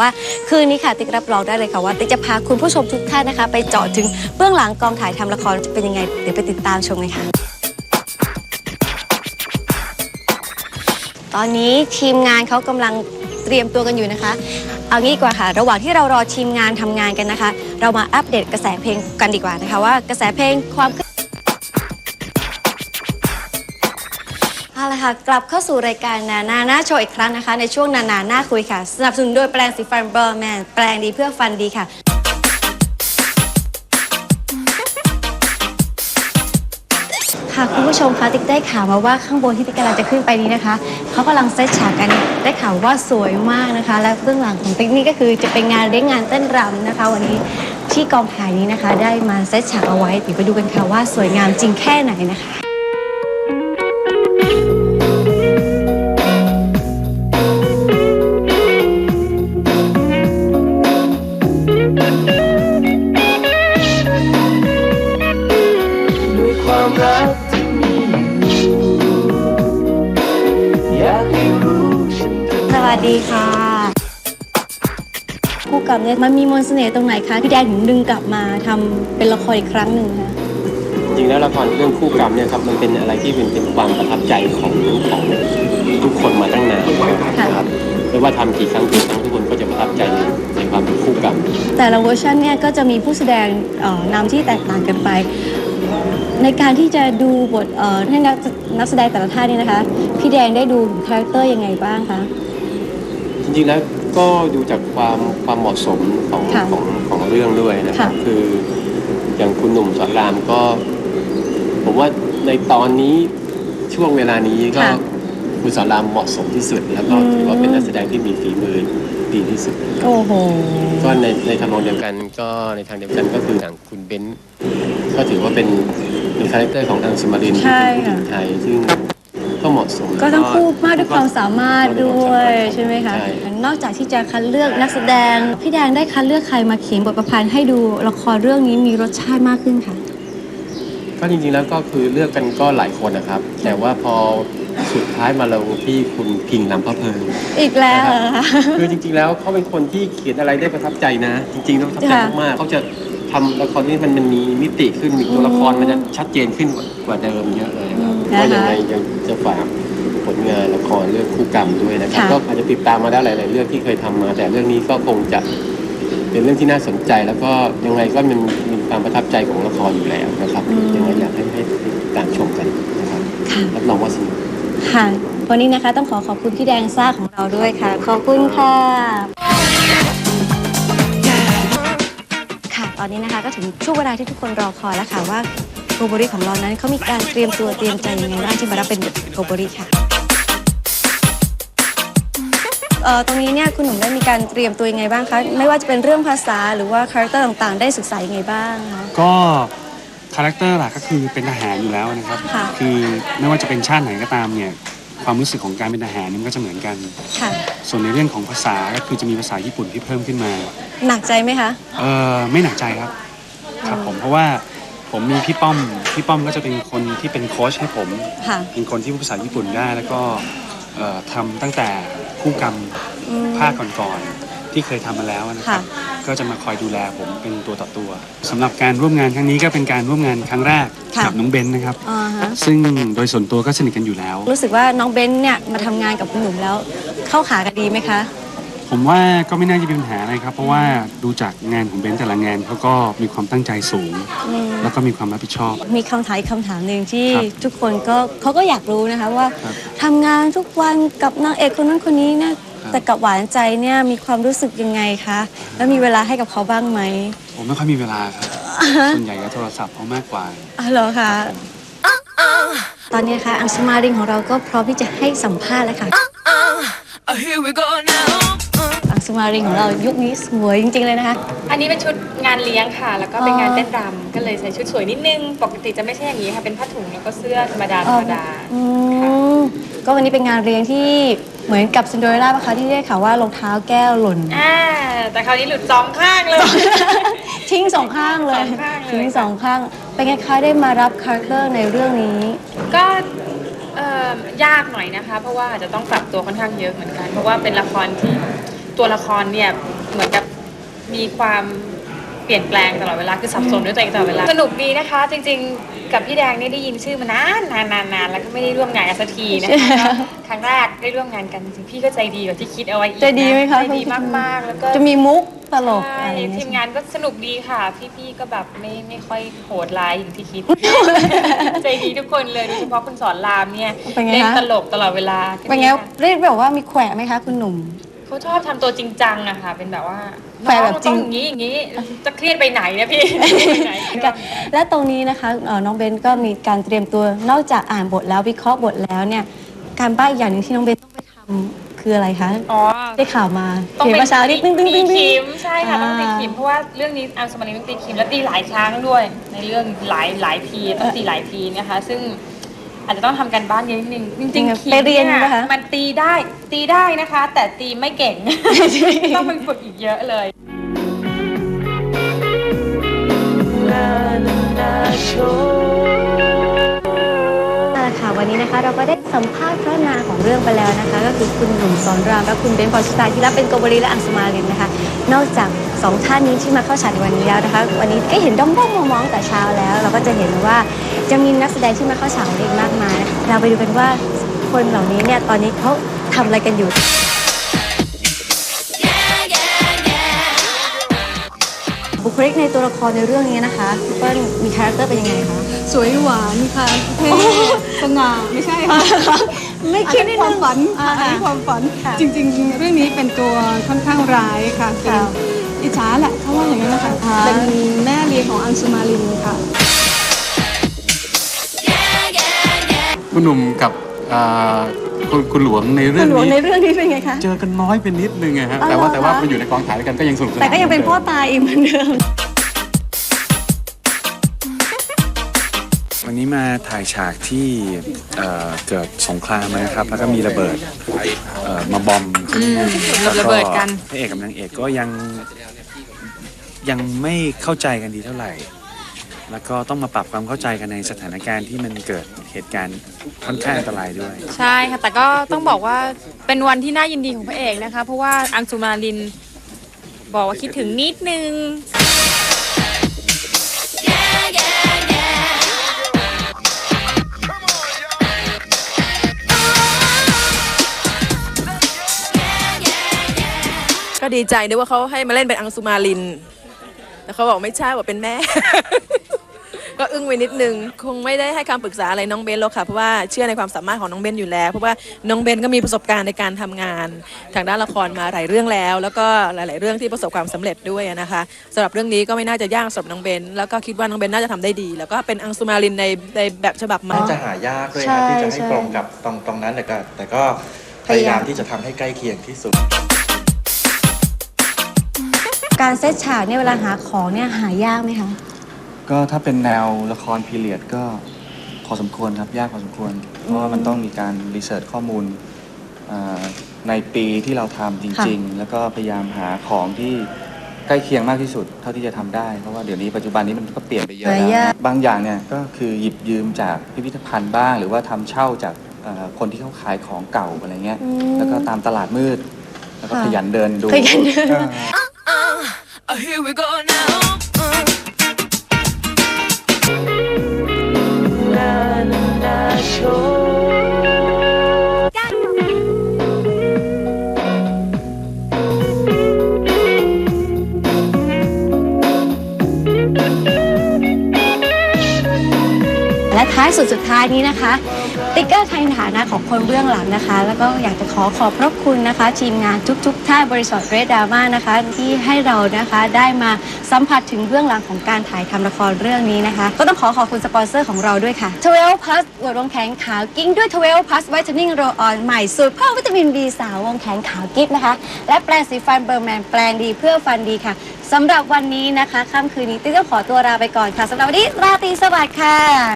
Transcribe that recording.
ว่าคืนนี้ค่ะติ๊กรับรองได้เลยค่ะว่าติ๊กจะพาคุณผู้ชมทุกท่านนะคะ ไปเจาะถึงเบื้องหลังกองถ่ายทำละครจะเป็นยังไงเดี๋ยวไปติดตามชมเลยค่ะ ตอนนี้ทีมงานเขากำลังเตรียมตัวกันอยู่นะคะ เอางี้ดีกว่าค่ะ ระหว่างที่เรารอทีมงานทำงานกันนะคะ เรามาอัปเดตกระแสเพลงกันดีกว่านะคะ ว่ากระแสเพลงความ ละค่ะ กลับเข้าสู่รายการนานาหน้าโชว์อีกครั้งนะคะ ในช่วงนานาหน้าคุยค่ะ สนับสนุนโดยแปรงสีฟันเบอร์แมนแปรงดีเพื่อฟันดีค่ะ ค่ะคุณผู้ชมคะติ๊กได้ข่าวมาว่าข้างบนที่ติ๊กกำลังจะขึ้นไปนี้นะคะเขากำลังเซตฉากกันได้ข่าวว่าสวยมากนะคะ และเบื้องหลังของติ๊กนี่ก็คือจะเป็นงานเลี้ยงงานเต้นรำนะคะ วันนี้ที่กองถ่ายนี้นะคะ ได้มาเซตฉากเอาไว้เดี๋ยวไปดูกันค่ะว่าสวยงามจริงแค่ไหนนะคะ วัสดีค่ะคู่กับเนี่ยมันมีมนต์เสน่ห์ตรงไหนคะพี่แดงถึงดึงกลับมาทำเป็นละครอีกครั้งหนึ่งคะจริงๆแล้วละครเรื่องคู่กรรมเนี่ยครับมันเป็นอะไรที่เป็นเป็นความประทับใจของของทุกคนมาตั้งนานนะครับไม่ว่าทำกี่ครั้งกี่ครั้งทุกคนก็จะประทับใจในในความเป็นคู่กรรม แต่ละเวอร์ชันเนี่ยก็จะมีผู้แสดงเอ่อนำที่แตกต่างกันไป ในการที่จะดูบทเอ่อให้นักนักแสดงแต่ละท่านนี่นะคะ พี่แดงได้ดูคาแรคเตอร์ยังไงบ้างคะจ ริงๆแล้วก็ดูจากความความเหมาะสมของค่ะของของเรื่องด้วยนะครับ ค่ะ คืออย่างคุณหนุ่มสอนรามก็ ผมว่าในตอนนี้ช่วงเวลานี้ก็ค่ะคุณสอนรามเหมาะสมที่สุด แล้วก็อืม ถือว่าเป็นนักแสดงที่มีฝีมือดีที่สุดโอ้โห ก็ในในทางเดียวกันก็ในทางเดียวกันก็คืออย่างคุณเบนซ์ก็ถือว่าเป็นเป็นคาแรคเตอร์ของทางสมารินใช่ที่เป็นผู้หญิงค่ะไทยซึ่ง ก็เหมาะสมก็ทั้งคู่มากด้วยความสามารถก็ด้วยใช่ไหมคะใช่นอกจากที่จะคัดเลือกนักแสดง พี่แดงได้คัดเลือกใครมาเขียนบทประพันธ์ให้ดูละครเรื่องนี้มีรสชาติมากขึ้นค่ะ ก็จริงๆแล้วก็คือเลือกกันก็หลายคนนะครับ แต่ว่าพอสุดท้ายมาลงที่คุณพิงลำพะเพลิงอีกแล้วเหรอคะคือจริงๆแล้วเขาเป็นคนที่เขียนอะไรได้ประทับใจนะ จริงๆแล้วประทับใจค่ะมากๆเขาจะทำละครที่มันมันมีมิติขึ้นมีตัวละครมันจะชัดเจนขึ้นกว่าเดิมเยอะเลยครับอืม ก็ยังนะคะไงยังจะฝากผลงานละครเรื่องคู่กรรมด้วยนะครับ ค่ะ ก็อาจจะติดตามมาได้หลาย ๆ เรื่องที่เคยทำมา แต่เรื่องนี้ก็คงจะเป็นเรื่องที่น่าสนใจ แล้วก็ยังไงก็มันมีความประทับใจของละครอยู่แล้วนะครับยังไงอยากให้ให้ติดตามชมกันนะครับค่ะ รับรองว่าสนุก ค่ะ วันนี้นะคะต้องขอขอบคุณพี่แดงซ่าของเราด้วยค่ะ ขอบคุณค่ะ ค่ะ ตอนนี้นะคะก็ถึงช่วงเวลาที่ทุกคนรอคอยแล้วค่ะว่า โกโบริของเรานั้นเขามีการเตรียมตัวเตรียมใจยังไงบ้างที่มารับเป็นโกโบริค่ะเอ่อตรงนี้เนี่ยคุณหนุ่มได้มีการเตรียมตัวยังไงบ้างคะไม่ว่าจะเป็นเรื่องภาษาหรือว่าคาแรคเตอร์ต่างๆ ได้ศึกษายังไงบ้างคะ ก็คาแรคเตอร์หลักก็คือเป็นทหารอยู่แล้วนะครับค่ะคือไม่ว่าจะเป็นชาติไหนก็ตามเนี่ยความรู้สึกของการเป็นทหารเนี่ยมันก็จะเหมือนกัน ค่ะ ส่วนในเรื่องของภาษาก็คือจะมีภาษาญี่ปุ่นที่เพิ่มขึ้นมา หนักใจไหมคะ เออไม่หนักใจครับ ครับผมเพราะว่า ผมมีพี่ป้อม พี่ป้อมก็จะเป็นคนที่เป็นโค้ชให้ผม ค่ะ เป็นคนที่พูดภาษาญี่ปุ่นได้ แล้วก็เอ่อทำตั้งแต่คู่กรรมอืม ภาคก่อนๆที่เคยทำมาแล้วนะครับก็จะมาคอยดูแลผมเป็นตัวต่อตัวสำหรับการร่วมงานครั้งนี้ก็เป็นการร่วมงานครั้งแรกค่ะ กับน้องเบนนะครับ อ่าฮะซึ่งโดยส่วนตัวก็สนิทกันอยู่แล้ว รู้สึกว่าน้องเบนซ์เนี่ยมาทำงานกับคุณหนุ่มแล้ว เข้าขากันดีไหมคะ ผมว่าก็ไม่น่าจะเป็นปัญหาอะไรครับ เพราะว่าดูจากงานของเบนแต่ละงานเขาก็มีความตั้งใจสูง อืมแล้วก็มีความรับผิดชอบ มีคำถามอีกคำถามหนึ่งที่ครับทุกคนก็เขาก็อยากรู้นะคะว่าครับทำงานทุกวันกับนางเอกคนนั้นคนนี้เนี่ยครับ แต่กับหวานใจเนี่ยมีความรู้สึกยังไงคะแล้วมีเวลาให้กับเขาบ้างไหมผมไม่ค่อยมีเวลาครับ ส่วนใหญ่ก็โทรศัพท์เขามากกว่า อ๋อเหรอคะตอนนี้นะคะอังสมาริงของเราก็พร้อมที่จะให้สัมภาษณ์แล้วค่ะ Oh, here we go now. อังสมาริงของเรายุคนี้สวยจริง ๆ เลยนะคะ อันนี้เป็นชุดงานเลี้ยงค่ะ แล้วก็เป็นงานเต้นรำก็เลยใส่ชุดสวยนิดนึง ปกติจะไม่ใช่อย่างนี้ค่ะ เป็นผ้าถุงแล้วก็เสื้อธรรมดาธรรมดาอืมก็วันนี้เป็นงานเรียนที่เหมือนกับซินโดเรลล่าปะคะที่ได้ข่าวว่ารองเท้าแก้วหล่น อ่าแต่คราวนี้หลุดสองข้างเลย ทิ้งสองข้างเลย สองข้างเลย ทิ้งสองข้าง เป็นไงคะได้มารับคาแรคเตอร์ในเรื่องนี้ ก็เอ่อยากหน่อยนะคะ เพราะว่าอาจจะต้องปรับตัวค่อนข้างเยอะเหมือนกัน เพราะว่าเป็นละครที่ ตัวละครเนี่ยเหมือนกับมีความเปลี่ยนแปลงตลอดเวลาคือสับสนด้วยตัวเองตลอดเวลาสนุกดีนะคะ จริงๆ กับพี่แดงนี่ได้ยินชื่อมานานนานนานนานแล้วก็ไม่ได้ร่วมงานกันสักทีนะคะก็ครั้งแรกได้ร่วมงานกันจริงๆพี่ก็ใจดีกว่าที่คิดเอาไว้อีกนะใจดีไหมคะใจดีมากๆแล้วก็จะมีมุกตลกใช่อะไรอย่างทีเงี้มยงานก็สนุกดีค่ะ พี่ๆก็แบบไม่ไม่ค่อยโหดร้ายอย่างที่คิด ใจดีทุกคนเลยโดยเฉพาะคุณสอนรามเนี่ยเป็นไงเล่นคะตลกตลอดเวลา เป็นไงเรียกแบบว่ามีแขวะไหมคะคุณหนุ่ม เขาชอบทำตัวจริงจังอะค่ะ เป็นแบบว่าแฝงแบบจริง น้อต้องอย่างนี้อย่างนี้จะเครียดไปไหนนะพี่ ไปไหนและตรงนี้นะคะเอ่อน้องเบนก็มีการเตรียมตัวนอกจากอ่านบทแล้ววิเคราะห์บทแล้วเนี่ย การบ้านอีกอย่างหนึ่งที่น้องเบนต้องไปทำคืออะไรคะ อ๋อ ได้ข่าวมาต้องเขียนเป็นภาษานิดตึ้งตึ้งตึ้งตีตึ้คิง มใช่ค่ะต้องตีอ่าคิมเพราะว่าเรื่องนี้อัมสมารีต้องตีคิมและตีหลายครั้งด้วย ในเรื่องหลายหลายทีต้องตีหลายทีนะคะ ซึ่ง อาจจะต้องทำกันบ้านเยอะนิดนึงจริงๆคิมไปเรียนเนี่ยนะคะ มันตีได้ตีได้นะคะ แต่ตีไม่เก่ง ต้องไปฝึกอีกเยอะเลยนั่น เราก็ได้สัมภาษณ์พระนางของเรื่องไปแล้วนะคะ ก็คือคุณหนุ่มสอนรามและคุณเบนพอชิตาที่รับเป็นโกบรีและอังสมาลินนะคะ นอกจากสองท่านนี้ที่มาเข้าฉากในวันนี้แล้วนะคะ วันนี้ก็เห็นด้อมด้อมๆมองแต่เช้าแล้ว เราก็จะเห็นว่าจะมีนักแสดงที่มาเข้าฉากองเรื่องมากมายนะคะเราไปดูกันว่าคนเหล่านี้เนี่ยตอนนี้เขาทำอะไรกันอยู่ บุคลิกในตัวละครในเรื่องนี้นะคะพี่เปิ้ลมีคาแรคเตอร์เป็นยังไงคะสวยหวานค่ะเท่สง่าไม่ใช่ค่ะไม่อันคิดนี้นิดความนึงฝันอ่าอันนี้ความฝันค่ะจริง ๆ เรื่องนี้เป็นตัวค่อนข้างร้ายค่ะเป็นค่ะอิจฉาแหละเพราะว่าอย่างนั้นนะคะอ่าเป็นแม่เลี้ยงของอังสุมาลินค่ะคุณหนุ่มกับ อ่าคุณคุณหลวงในเรื่คุองณหลวงในนี้ เรื่องนี้เป็นไงคะ เจอกันน้อยเป็นนิดนึงไงฮะอ๋อแต่ว่าเหรอแต่ว่าคะ มาอยู่ในกองถ่ายด้วยกันก็ยังสนุกสนานแต่ก็ยังเป็นพ่อหมืดิมตายอีกเหมือนเดิม วันนี้มาถ่ายฉากที่เอ่อเกิดสงครามนะครับ แล้วก็มีระเบิดเอ่อมาบอมที่นี่ระเบิดกัน พระเอกกับนางเอกก็ยังยังไม่เข้าใจกันดีเท่าไหร่ แล้วก็ต้องมาปรับความเข้าใจกันในสถานการณ์ที่มันเกิดเหตุการณ์ค่อนข้างอันตรายด้วย ใช่ค่ะ แต่ก็ต้องบอกว่าเป็นวันที่น่ายินดีของพระเอกนะคะ เพราะว่าอังสุมาลินบอกว่าคิดถึงนิดนึง ก็ดีใจด้วยว่าเขาให้มาเล่นเป็นอังสุมาลิน แต่เขาบอกไม่ใช่บอกเป็นแม่ ก็อึ้งไปนิดนึง คงไม่ได้ให้คำปรึกษาอะไรน้องเบนหรอกค่ะ เพราะว่าเชื่อในความสามารถของน้องเบนอยู่แล้ว เพราะว่าน้องเบนก็มีประสบการณ์ในการทำงาน ทางด้านละครมาหลายเรื่องแล้ว แล้วก็หลาย ๆ เรื่องที่ประสบความสำเร็จด้วยนะคะสำหรับเรื่องนี้ก็ไม่น่าจะยากสำหรับน้องเบนแล้วก็คิดว่าน้องเบนน่าจะทำได้ดี แล้วก็เป็นอังสุมาลินในในแบบฉบับใหม่ น่าจะหายากด้วยใช่นะที่จะใช่ให้ตรงกับตรงตรงนั้นแต่ก็แต่ก็พพยายายยายามมที่จะทำให้ใกล้เคียงที่สุด การเซตฉากเนี่ยเวลาหาของเนี่ยหายากไหมคะ ก็ถ้าเป็นแนวละครพีเรียดก็พอสมควรครับ ยากพอสมควร เพราะว่ามันต้องมีการรีเสิร์ชข้อมูลอ่าในปีที่เราทำจริง ๆ แล้วก็พยายามหาของที่ใกล้เคียงมากที่สุด เท่าที่จะทำได้ เพราะว่าเดี๋ยวนี้ปัจจุบันนี้มันก็เปลี่ยนไปเยอะแล้วหายากบางอย่างเนี่ยก็คือหยิบยืมจากพิพิธภัณฑ์บ้าง หรือว่าทำเช่าจากเอ่อคนที่เขาขายของเก่าอะไรเงี้ย อืมแล้วก็ตามตลาดมืด แล้วก็ค่ะขยันเดินดูขยันเดิน เออ Uh, here we go now. Uh. และท้ายสุดสุดท้ายนี้นะคะ ติ๊กเกอร์ในฐานะของคนเบื้องหลังนะคะ แล้วก็อยากจะขอขอบพระคุณนะคะ ทีมงานทุกๆท่านบริษัทเรดดาม่านะคะ ที่ให้เรานะคะได้มาสัมผัสถึงเบื้องหลังของการถ่ายทำละครเรื่องนี้นะคะ ก็ต้องขอขอบคุณสปอนเซอร์ของเราด้วยค่ะ12 plus วดวงแขนขาวกิ้งด้วย12 plus whitening roll on ใหม่สูตรเพิ่มวิตามิน B สาววงแขนขาวกิ๊บนะคะ และแปรงสีฟันเบอร์แมนแปรงดีเพื่อฟันดีค่ะสำหรับวันนี้นะคะค่ำคืนนี้ติ๊กต้องขอตัวลาไปก่อนค่ะสำหรับวันนี้ราตรีสวัสดิ์ค่ะ